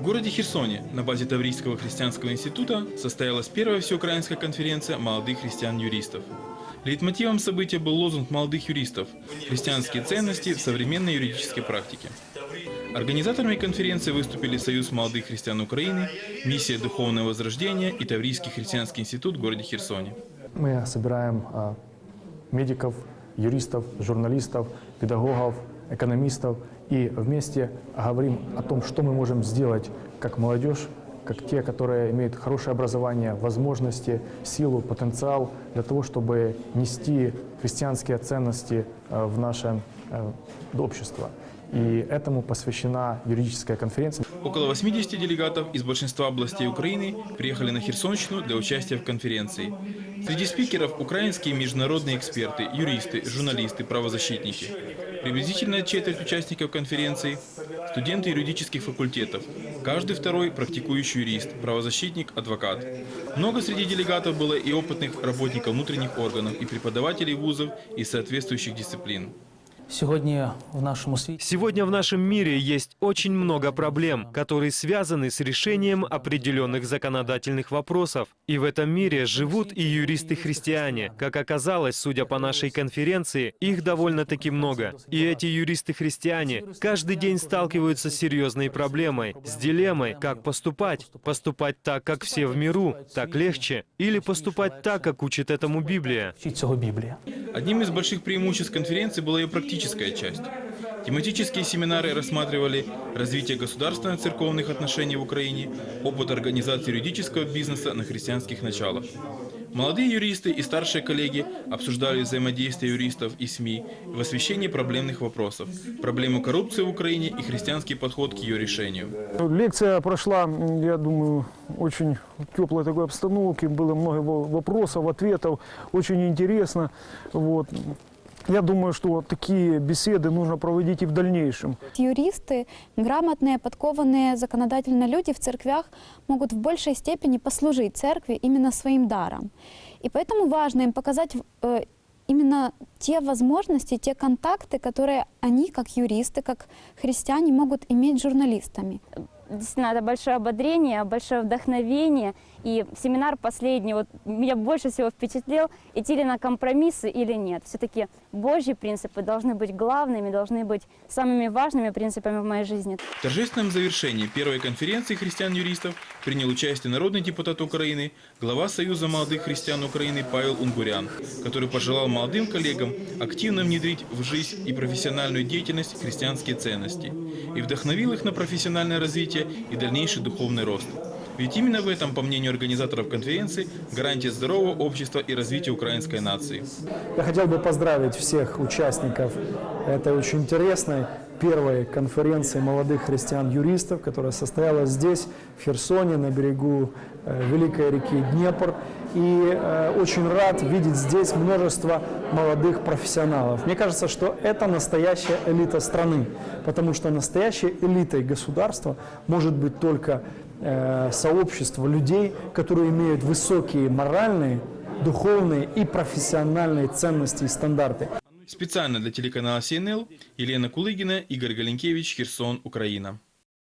В городе Херсоне на базе Таврийского христианского института состоялась первая всеукраинская конференция молодых христиан-юристов. Лейтмотивом события был лозунг молодых юристов «Христианские ценности в современной юридической практике». Организаторами конференции выступили Союз молодых христиан Украины, Миссия Духовного Возрождения и Таврийский христианский институт в городе Херсоне. Мы собираем а, медиков, юристов, журналистов, педагогов, экономистов и вместе говорим о том, что мы можем сделать как молодежь, как те, которые имеют хорошее образование, возможности, силу, потенциал для того, чтобы нести христианские ценности э, в наше э, общество. И этому посвящена юридическая конференция. Около 80 делегатов из большинства областей Украины приехали на Херсонщину для участия в конференции. Среди спикеров украинские международные эксперты, юристы, журналисты, правозащитники. Приблизительно четверть участников конференции – студенты юридических факультетов. Каждый второй – практикующий юрист, правозащитник, адвокат. Много среди делегатов было и опытных работников внутренних органов, и преподавателей вузов из соответствующих дисциплин. Сьогодні в нашому світі Сегодня в нашем мире есть очень много проблем, которые связаны с решением определенных законодательных вопросов. И в этом мире живут и юристы-христиане. Как оказалось, судя по нашей конференции, их довольно-таки много. И эти юристы-христиане каждый день сталкиваются с серьезной проблемой, с дилеммой, как поступать. Поступать так, как все в миру, так легче. Или поступать так, как учит этому Библия. вчить цього Біблія. Одним из больших преимуществ конференции была ее практическая часть. Тематические семинары рассматривали развитие государственно-церковных отношений в Украине, опыт организации юридического бизнеса на христианских началах. Молодые юристы и старшие коллеги обсуждали взаимодействие юристов и СМИ в освещении проблемных вопросов, проблему коррупции в Украине и христианский подход к ее решению. Лекция прошла, я думаю, очень теплой такой обстановке. Было много во- вопросов, ответов. Очень интересно. Вот. Я думаю, что такие беседы нужно проводить и в дальнейшем. Юристы, грамотные, подкованные законодательно люди в церквях могут в большей степени послужить церкви именно своим даром. И поэтому важно им показать э, именно те возможности, те контакты, которые они, как юристы, как христиане, могут иметь с журналистами. действительно, это большое ободрение, большое вдохновение. И семинар последний вот, меня больше всего впечатлил, идти ли на компромиссы или нет. Все-таки Божьи принципы должны быть главными, должны быть самыми важными принципами в моей жизни. В торжественном завершении первой конференции христиан-юристов принял участие народный депутат Украины, глава Союза молодых христиан Украины Павел Унгурян, который пожелал молодым коллегам активно внедрить в жизнь и профессиональную деятельность христианские ценности и вдохновил их на профессиональное развитие и дальнейший духовный рост. Ведь именно в этом, по мнению организаторов конференции, гарантия здорового общества и развития украинской нации. Я хотел бы поздравить всех участников этой очень интересной первой конференции молодых христиан-юристов, которая состоялась здесь, в Херсоне, на берегу э, великой реки Днепр. И э, очень рад видеть здесь множество молодых профессионалов. Мне кажется, что это настоящая элита страны, потому что настоящей элитой государства может быть только э, сообщество людей, которые имеют высокие моральные, духовные и профессиональные ценности и стандарты. Специально для телеканала СНЛ Елена Кулыгина, Игорь Галенкевич, Херсон, Украина.